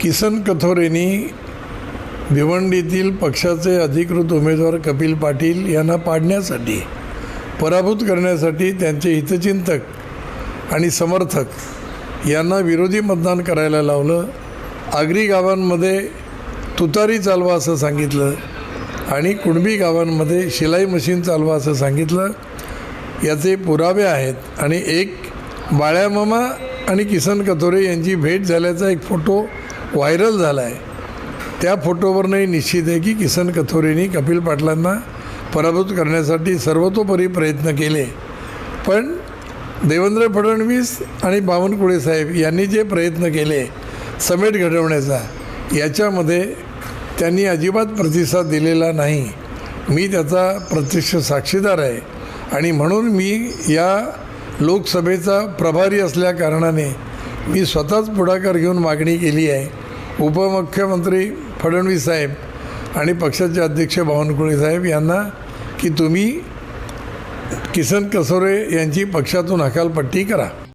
किसन कथोरेंनी भिवंडीतील पक्षाचे अधिकृत उमेदवार कपिल पाटील यांना पाडण्यासाठी पराभूत करण्यासाठी त्यांचे हितचिंतक आणि समर्थक यांना विरोधी मतदान करायला लावलं. आगरी गावांमध्ये तुतारी चालवा असं सांगितलं आणि कुणबी गावांमध्ये शिलाई मशीन चालवा असं सांगितलं. याचे पुरावे आहेत आणि एक बाळ्यामामा आणि किसन कथोरे यांची भेट झाल्याचा एक फोटो व्हायरल झाला आहे त्या फोटोवरनंही निश्चित आहे की किसन कथोरेंनी कपिल पाटलांना पराभूत करण्यासाठी सर्वतोपरी प्रयत्न केले. पण देवेंद्र फडणवीस आणि बावनकुळे साहेब यांनी जे प्रयत्न केले समेट घडवण्याचा याच्यामध्ये त्यांनी अजिबात प्रतिसाद दिलेला नाही. मी त्याचा प्रत्यक्ष साक्षीदार आहे आणि म्हणून मी या लोकसभेचा प्रभारी असल्या कारणाने मी स्वतःच पुढाकार घेऊन मागणी केली आहे. उपमुख्यमंत्री फडणवीस साहेब आणि पक्षाचे अध्यक्ष बावनकुळे साहेब यांना की तुम्ही किसन कसोरे यांची पक्षातून हकालपट्टी करा.